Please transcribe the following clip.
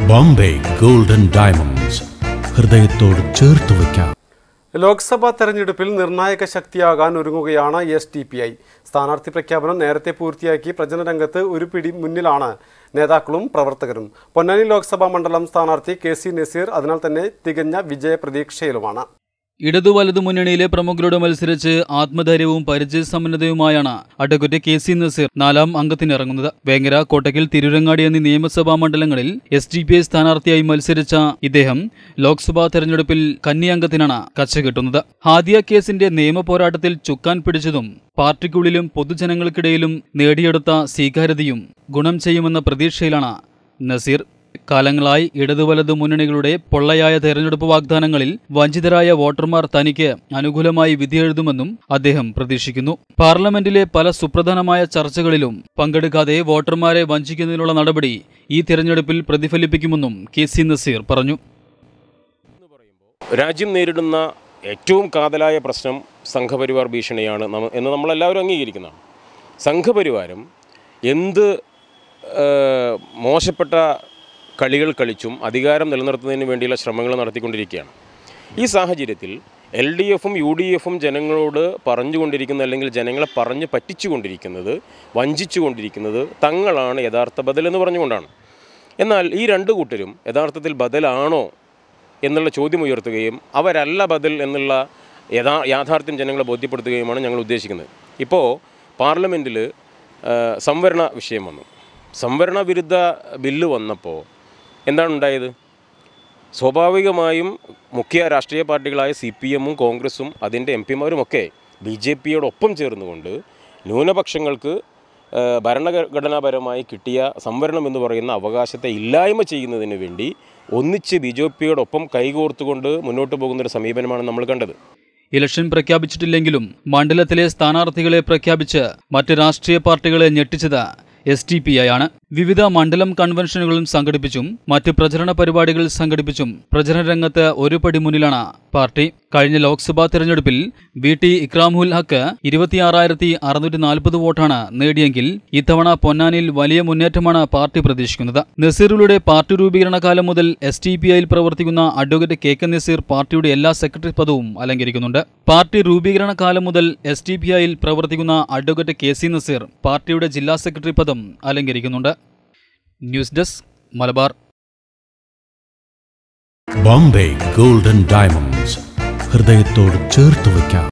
Bombay golden diamonds. ഹൃദയത്തോട് ചേർത്ത് വയ്ക്കാം. ലോക്സഭാ തെരഞ്ഞെടുപ്പിൽ നിർണായക ശക്തിയാകാൻ ഒരുങ്ങുകയാണ് എസ് ഡി പി ഐ. സ്ഥാനാർത്ഥി പ്രഖ്യാപനം നേരത്തെ പൂർത്തിയാക്കി പ്രചരണരംഗത്ത് ഒരു പിടി മുന്നിലാണ്. നേതാക്കളും പ്രവർത്തകരും. പൊന്നാനി ലോക്സഭാ മണ്ഡലം സ്ഥാനാർത്ഥി കെ സി നസീർ അതിനാൽ തന്നെ തികഞ്ഞ വിജയപ്രതീക്ഷയിലുമാണ്. ഇടതു വലതു മുന്നണിയിലെ പ്രമുഖരോട് മത്സരിച്ച് ആത്മധൈര്യവും പരിചയസമ്പന്നതയുമായാണ് അഡ്വക്കേറ്റ് കെ സി നസീർ നാലാം അംഗത്തിനിറങ്ങുന്നത്. വേങ്ങര കോട്ടക്കൽ തിരുരങ്ങാടി എന്നീ നിയമസഭാ മണ്ഡലങ്ങളിൽ എസ് ഡി പി ഐ സ്ഥാനാർത്ഥിയായി മത്സരിച്ച ഇദ്ദേഹം ലോക്സഭാ തെരഞ്ഞെടുപ്പിൽ കന്നി അംഗത്തിനാണ് കച്ച കിട്ടുന്നത്. ഹാദിയ കേസിന്റെ നിയമ പോരാട്ടത്തിൽ ചുക്കാൻ പിടിച്ചതും പാർട്ടിക്കുള്ളിലും പൊതുജനങ്ങൾക്കിടയിലും നേടിയെടുത്ത സ്വീകാര്യതയും ഗുണം ചെയ്യുമെന്ന പ്രതീക്ഷയിലാണ് നസീർ. കാലങ്ങളായി ഇടതു വലതു മുന്നണികളുടെ പൊള്ളയായ തെരഞ്ഞെടുപ്പ് വാഗ്ദാനങ്ങളിൽ വഞ്ചിതരായ വോട്ടർമാർ തനിക്ക് അനുകൂലമായി വിധിയെഴുതുമെന്നും അദ്ദേഹം പ്രതീക്ഷിക്കുന്നു. പാർലമെന്റിലെ പല സുപ്രധാനമായ ചർച്ചകളിലും പങ്കെടുക്കാതെ വോട്ടർമാരെ വഞ്ചിക്കുന്നതിനുള്ള നടപടി ഈ തെരഞ്ഞെടുപ്പിൽ പ്രതിഫലിപ്പിക്കുമെന്നും കെ സി നസീർ പറഞ്ഞു. രാജ്യം നേരിടുന്ന ഏറ്റവും കാതലായ പ്രശ്നം സംഘപരിവാർ ഭീഷണിയാണ്. എന്ന് നമ്മളെല്ലാവരും അംഗീകരിക്കുന്നതാണ്. സംഘപരിവാരം എന്ത് മോശപ്പെട്ട കളികൾ കളിച്ചും അധികാരം നിലനിർത്തുന്നതിന് വേണ്ടിയുള്ള ശ്രമങ്ങൾ നടത്തിക്കൊണ്ടിരിക്കുകയാണ്. ഈ സാഹചര്യത്തിൽ എൽ ഡി എഫും യു ഡി എഫും ജനങ്ങളോട് പറഞ്ഞുകൊണ്ടിരിക്കുന്ന അല്ലെങ്കിൽ ജനങ്ങളെ പറഞ്ഞ് പറ്റിച്ചുകൊണ്ടിരിക്കുന്നത് വഞ്ചിച്ചുകൊണ്ടിരിക്കുന്നത് തങ്ങളാണ് യഥാർത്ഥ ബദൽ എന്ന് പറഞ്ഞുകൊണ്ടാണ്. എന്നാൽ ഈ രണ്ട് കൂട്ടരും യഥാർത്ഥത്തിൽ ബദലാണോ എന്നുള്ള ചോദ്യം ഉയർത്തുകയും അവരല്ല ബദൽ എന്നുള്ള യഥാ യാഥാർത്ഥ്യം ജനങ്ങളെ ബോധ്യപ്പെടുത്തുകയുമാണ് ഞങ്ങൾ ഉദ്ദേശിക്കുന്നത്. ഇപ്പോൾ പാർലമെന്റിൽ സംവരണ വിഷയം വന്നു. സംവരണ വിരുദ്ധ ബില്ല് വന്നപ്പോൾ എന്താണ് ഉണ്ടായത് സ്വാഭാവികമായും മുഖ്യ രാഷ്ട്രീയ പാർട്ടികളായ സി പി എമ്മും കോൺഗ്രസും അതിന്റെ എം പിമാരുമൊക്കെ ബി ജെ പിയോടൊപ്പം ചേർന്നുകൊണ്ട് ന്യൂനപക്ഷങ്ങൾക്ക് ഭരണഘടനാപരമായി കിട്ടിയ സംവരണം എന്ന് പറയുന്ന അവകാശത്തെ ഇല്ലായ്മ ചെയ്യുന്നതിന് വേണ്ടി ഒന്നിച്ച് ബി ജെ പിയോടൊപ്പം കൈകോർത്തുകൊണ്ട് മുന്നോട്ട് പോകുന്നൊരു സമീപനമാണ് നമ്മൾ കണ്ടത്. ഇലക്ഷൻ പ്രഖ്യാപിച്ചിട്ടില്ലെങ്കിലും മണ്ഡലത്തിലെ സ്ഥാനാർത്ഥികളെ പ്രഖ്യാപിച്ച് മറ്റ് രാഷ്ട്രീയ പാർട്ടികളെ ഞെട്ടിച്ചത് എസ് ടി പി ഐ ആണ്. വിവിധ മണ്ഡലം കൺവെൻഷനുകളും സംഘടിപ്പിച്ചും മറ്റ് പ്രചരണ പരിപാടികൾ സംഘടിപ്പിച്ചും പ്രചരണ രംഗത്ത് ഒരു പടി മുന്നിലാണ് പാർട്ടി. കഴിഞ്ഞ ലോക്സഭാ തെരഞ്ഞെടുപ്പിൽ വി ടി ഇക്രാമുൽ ഹക്ക് ഇരുപത്തിയാറായിരത്തി അറുന്നൂറ്റി നാൽപ്പത് വോട്ടാണ് നേടിയെങ്കിൽ ഇത്തവണ പൊന്നാനിയിൽ വലിയ മുന്നേറ്റമാണ് പാർട്ടി പ്രതീക്ഷിക്കുന്നത്. നസീറുകളുടെ പാർട്ടി രൂപീകരണ കാലം മുതൽ എസ് ടി പി ഐയിൽ പ്രവർത്തിക്കുന്ന അഡ്വക്കേറ്റ് കെ കെ നസീർ പാർട്ടിയുടെ എല്ലാ സെക്രട്ടറി പദവും അലങ്കരിക്കുന്നുണ്ട്. പാർട്ടി രൂപീകരണ കാലം മുതൽ എസ് ടി പി ഐയിൽ പ്രവർത്തിക്കുന്ന അഡ്വക്കേറ്റ് കെ സി നസീർ പാർട്ടിയുടെ ജില്ലാ സെക്രട്ടറി പദം അലങ്കരിക്കുന്നുണ്ട്. News desk Malabar. Bombay golden diamonds. ഹൃദയത്തോട് ചേർത്ത് വയ്ക്കാം.